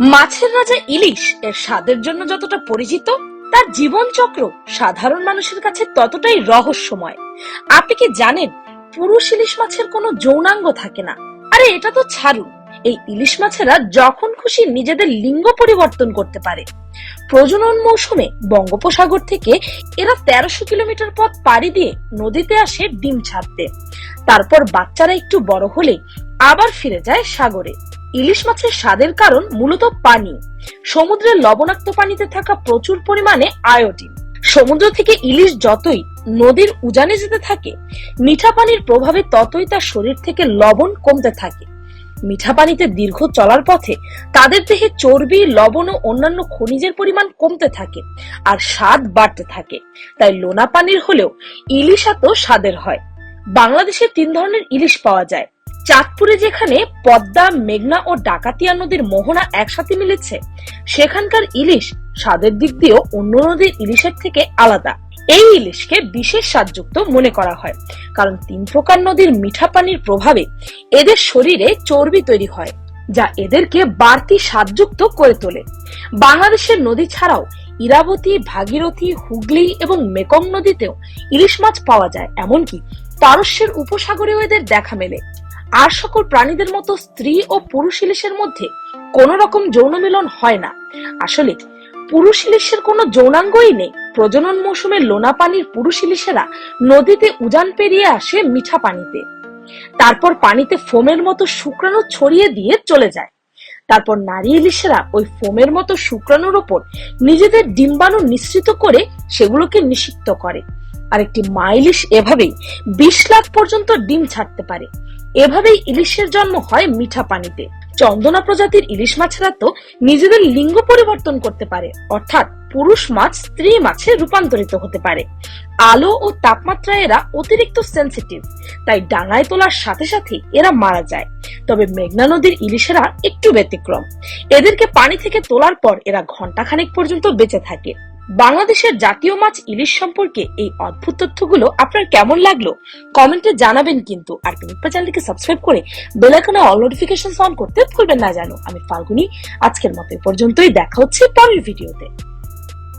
মাছের রাজা ইলিশ এর স্বাদের জন্য যতটা পরিচিত, তার জীবন চক্র সাধারণ মানুষের কাছে ততটাই রহস্যময়। আপনি কি জানেন পুরুষ ইলিশ মাছের কোনো যৌনাঙ্গ থাকে না? আরে, এটা তো ছাড়ুন। এই ইলিশ মাছেরা যখন খুশি নিজেদের লিঙ্গ পরিবর্তন করতে পারে। প্রজনন মৌসুমে বঙ্গোপসাগর থেকে এরা তেরোশো কিলোমিটার পথ পাড়ি দিয়ে নদীতে আসে ডিম ছাড়তে। তারপর বাচ্চারা একটু বড় হলে আবার ফিরে যায় সাগরে। ইলিশ মাছের স্বাদের কারণ মূলত পানি। সমুদ্রের লবণাক্ত পানিতে থাকা প্রচুর পরিমাণে আয়োডিন। সমুদ্র থেকে ইলিশ যতই নদীর উজানে যেতে থাকে, মিঠা পানির প্রভাবে ততই তার শরীর থেকে লবণ কমতে থাকে। মিঠা পানিতে দীর্ঘ চলার পথে তাদের দেহে চর্বি, লবণ ও অন্যান্য খনিজের পরিমাণ কমতে থাকে আর স্বাদ বাড়তে থাকে। তাই লোনা পানির হলেও ইলিশ এত স্বাদের হয়। বাংলাদেশে তিন ধরনের ইলিশ পাওয়া যায়। চাঁদপুরে যেখানে পদ্মা, মেঘনা ও ডাকাতিয়া নদীর মোহনা একসাথে মিলেছে, সেখানকার ইলিশ স্বাদের দিক দিয়েও অন্য নদীর ইলিশের থেকে আলাদা। এই ইলিশকে বিশেষ স্বাদযুক্ত মনে করা হয়, কারণ তিন প্রকার নদীর মিঠা পানির প্রভাবে এদের শরীরে চর্বি তৈরি হয়, যা এদেরকে বাড়তি স্বাদযুক্ত করে তোলে। বাংলাদেশের নদী ছাড়াও ইরাবতী, ভাগীরথী, হুগলি এবং মেকং নদীতেও ইলিশ মাছ পাওয়া যায়, এমনকি পারস্যের উপসাগরেও এদের দেখা মেলে। আর সকল প্রাণীদের মতো স্ত্রী ও পুরুষ ইলিশের মধ্যে কোন রকম যৌন মিলন হয় না। আসলে পুরুষ ইলিশের কোনো যৌনাঙ্গই নেই। প্রজনন মৌসুমে লোনা পানির পুরুষ ইলিশেরা নদীতে উজান পেরিয়ে আসে মিঠা পানিতে। তারপর পানিতে ফোমের মতো শুক্রাণু ছড়িয়ে দিয়ে চলে যায়। তারপর নারী ইলিশেরা ওই ফোমের মতো শুক্রাণুর ওপর নিজেদের ডিম্বাণু নিঃসৃত করে সেগুলোকে নিষিক্ত করে। আর একটি মা ইলিশ এভাবেই বিশ লাখ পর্যন্ত ডিম ছাড়তে পারে। এভাবেই ইলিশের জন্ম হয় মিঠা পানিতে। চন্দনা প্রজাতির ইলিশ মাছেরা তো নিজেদের লিঙ্গ পরিবর্তন করতে পারে। অর্থাৎ পুরুষ মাছ স্ত্রী মাছে রূপান্তরিত হতে পারে। আলো ও তাপমাত্রায় এরা অতিরিক্ত সেন্সিটিভ তাই ডাঙায় তোলার সাথে সাথে এরা মারা যায়। তবে মেঘনা নদীর ইলিশেরা একটু ব্যতিক্রম। এদেরকে পানি থেকে তোলার পর এরা ঘন্টাখানেক পর্যন্ত বেঁচে থাকে। বাংলাদেশের জাতীয় মাছ ইলিশ সম্পর্কে এই অদ্ভুত তথ্যগুলো আপনার কেমন লাগল? কমেন্টে জানাবেন কিন্তু। আর পিনিপা চ্যানেলকে সাবস্ক্রাইব করে বেল অল নোটিফিকেশন অন করতে ভুলবেন না জানো। আমি ফাল্গুনি, আজকের মতো পর্যন্তই। দেখা হচ্ছে পরের ভিডিওতে।